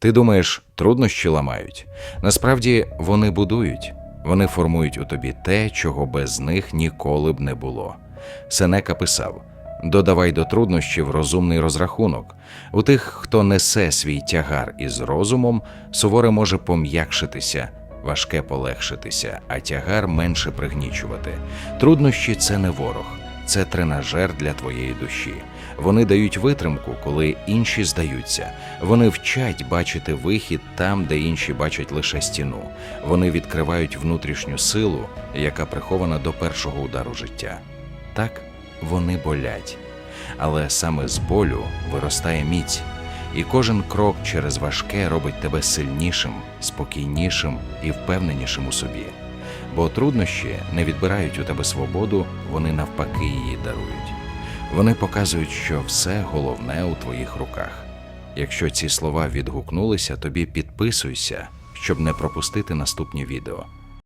Ти думаєш, труднощі ламають? Насправді вони будують, вони формують у тобі те, чого без них ніколи б не було. Сенека писав: додавай до труднощів розумний розрахунок. У тих, хто несе свій тягар із розумом, суворе може пом'якшитися, важке полегшитися, а тягар менше пригнічувати. Труднощі це не ворог, це тренажер для твоєї душі. Вони дають витримку, коли інші здаються. Вони вчать бачити вихід там, де інші бачать лише стіну. Вони відкривають внутрішню силу, яка прихована до першого удару життя. Так, вони болять. Але саме з болю виростає міць, і кожен крок через важке робить тебе сильнішим, спокійнішим і впевненішим у собі. Бо труднощі не відбирають у тебе свободу, вони навпаки її дарують. Вони показують, що все головне у твоїх руках. Якщо ці слова відгукнулися, тобі підписуйся, щоб не пропустити наступні відео.